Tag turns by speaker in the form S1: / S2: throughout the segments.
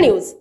S1: News.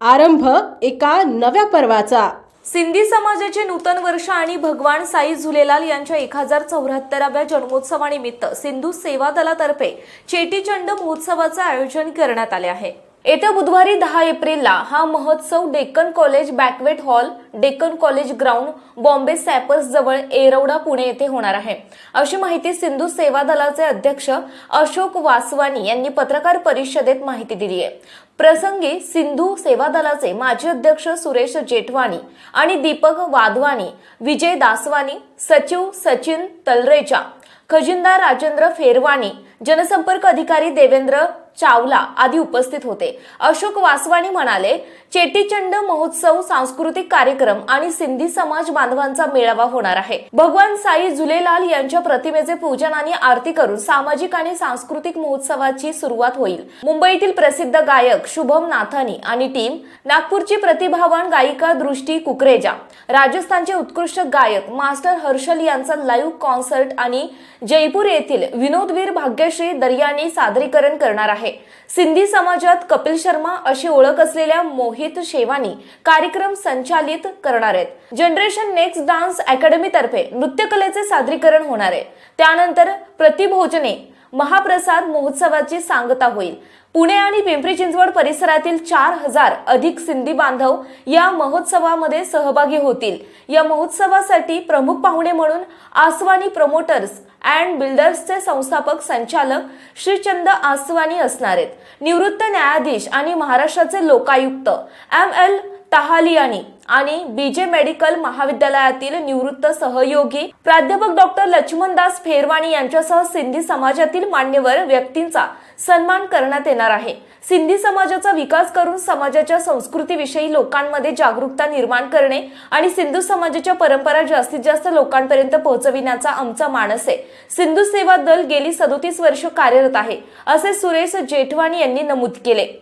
S1: आरंभ एका नव्या पर्वाचा.
S2: सिंधी समाजाचे नूतन वर्ष आणि भगवान साई झुलेलाल यांच्या एक हजार चौऱ्याहत्तराव्या जन्मोत्सवानिमित्त सिंधू सेवा दलातर्फे चेटीचंड महोत्सवाचे आयोजन करण्यात आले आहे. येत्या बुधवारी दहा एप्रिलला हा महोत्सव Deccan college banquet hall Deccan college ground Bombay sappers जवळ एरवडा पुणे येथे होणार आहे. अशी माहिती सिंधू सेवा दलाचे अध्यक्ष अशोक वासवानी यांनी पत्रकार परिषदेत माहिती दिली आहे. प्रसंगी सिंधू सेवा दलाचे माजी अध्यक्ष सुरेश जेठवाणी आणि दीपक वाधवानी विजय दासवानी सचिव सचिन तलरेचा खजिनदार राजेंद्र फेरवानी जनसंपर्क अधिकारी देवेंद्र चावला आदी उपस्थित होते. अशोक वासवानी म्हणाले चेटीचंड महोत्सव सांस्कृतिक कार्यक्रम आणि सिंधी समाज बांधवांचा मेळावा होणार आहे. भगवान साई जुलेलाल यांच्या प्रतिमेचे पूजन आणि आरती करून सामाजिक आणि सांस्कृतिक महोत्सवाची सुरुवात होईल. मुंबईतील प्रसिद्ध गायक शुभम नाथानी आणि टीम नागपूरची प्रतिभावान गायिका दृष्टी कुकरेजा राजस्थानचे उत्कृष्ट गायक मास्टर हर्षल यांचा लाईव्ह कॉन्सर्ट आणि जयपूर येथील विनोदवीर भाग्य भाग्यश्री दर्यानी सादरीकरण करणार आहे. सिंधी समाजात कपिल शर्मा अशी ओळख असलेल्या मोहित शेवानी कार्यक्रम संचालित करणार आहेत. जनरेशन नेक्स्ट डान्स अकॅडमी तर्फे नृत्यकलेचे सादरीकरण होणार आहे. त्यानंतर प्रतिभोजने महाप्रसाद महोत्सवाची सांगता होईल. पुणे आणि पिंपरी चिंचवड परिसरातील चार हजार अधिक सिंधी बांधव या महोत्सवामध्ये सहभागी होतील. या महोत्सवासाठी प्रमुख पाहुणे म्हणून आसवानी प्रमोटर्स अँड बिल्डर्सचे संस्थापक संचालक श्रीचंद आसवानी असणार आहेत. निवृत्त न्यायाधीश आणि महाराष्ट्राचे लोकायुक्त एम एल तहालियानी आणि बीजे मेडिकल महाविद्यालयातील निवृत्त सहयोगी प्राध्यापक डॉक्टर लक्ष्मणदास फेरवाणी यांच्यासह सिंधी समाजातील मान्यवर व्यक्तींचा सन्मान करण्यात येणार आहे. सिंधी समाजाचा विकास करून समाजाच्या संस्कृतीविषयी लोकांमध्ये जागरूकता निर्माण करणे आणि सिंधू समाजाच्या परंपरा जास्तीत जास्त लोकांपर्यंत पोहोचविण्याचा आमचा मानस आहे. सिंधू सेवा दल गेली सदोतीस वर्ष कार्यरत आहे असे सुरेश जेठवाणी यांनी नमूद केले.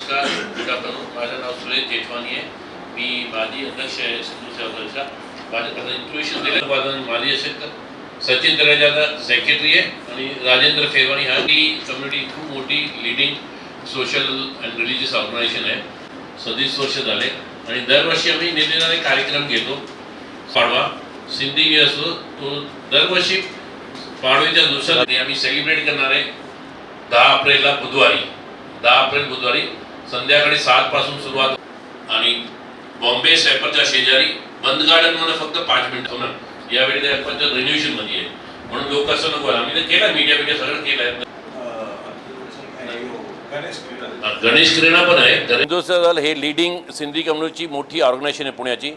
S3: नमस्कार माझं नाव सुरेश जेठवानी आहे. मी माजी अध्यक्ष आहे सिंधू दिलं. माजी असेल सचिन तरेजाचा सेक्रेटरी आहे. आणि राजेंद्र फेरवाणी हा ही कम्युनिटी खूप मोठी leading social and religious organisation आहे. सदतीस वर्ष झाले. आणि दरवर्षी आम्ही निरनिराळे कार्यक्रम घेतो पाडवा. सिंधी असतो तो दरवर्षी पाडव्याच्या दिवसात आम्ही सेलिब्रेट करणार आहे दहा एप्रिलला बुधवारी. दहा एप्रिल बुधवारी संध्याकाळी सात पासून सुरुवात. आणि बॉम्बे सॅपरच्या शेजारी बंद गार्डनमध्ये फक्त पाच मिनिटं होणार यावेळी ते रिन्युएशनमध्ये आहे. म्हणून लोक असं नको आम्ही तर केलं मीडिया मीडिया सगळं केलंय. गणेश क्रीडा पण आहे.
S4: हिंदुस्थान दल हे लिडिंग सिंधी कम्युनिटीची मोठी ऑर्गनायझेशन आहे पुण्याची.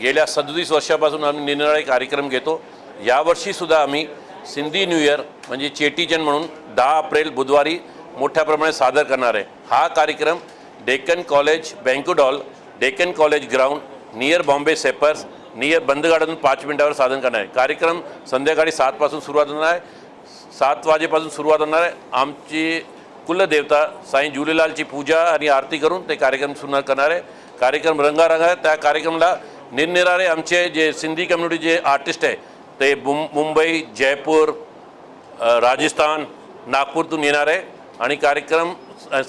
S4: गेल्या सदतीस वर्षापासून आम्ही निरनिराळे कार्यक्रम घेतो. यावर्षीसुद्धा आम्ही सिंधी न्यू इयर म्हणजे चेटीचंद म्हणून दहा एप्रिल बुधवारी मोठ्या प्रमाणात सादर करणार आहे. हा कार्यक्रम Deccan college banquet hall Deccan college ground near Bombay sappers near Bund garden पाच मिनिटावर साधन करणार आहे. कार्यक्रम संध्याकाळी सातपासून सुरुवात होणार आहे. सात वाजेपासून सुरुवात होणार आहे. आमची कुलदेवता साई झुलेलालची पूजा आणि आरती करून ते कार्यक्रम सुरू करणार आहे. कार्यक्रम रंगारंग आहे. त्या कार्यक्रमाला निरनिराळे आमचे जे सिंधी कम्युनिटी जे आर्टिस्ट आहे ते मुंबई जयपूर राजस्थान नागपूरतून येणार आहे. आणि कार्यक्रम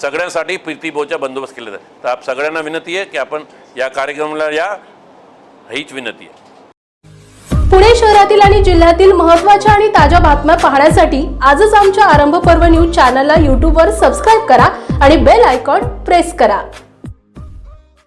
S4: सगळ्यांसाठी प्रीतीभोचा बंदोबस्त केलेला आहे. तर आप सगळ्यांना विनंती आहे की आपण या कार्यक्रमाला या हीच विनंती आहे.
S1: पुणे शहरातील आणि जिल्ह्यातील महत्त्वाच्या आणि ताज्या बातम्या पाहण्यासाठी आजच आमच्या आरंभ पर्व न्यूज चॅनलला यूट्यूबवर सबस्क्राईब करा आणि बेल आयकॉन प्रेस करा.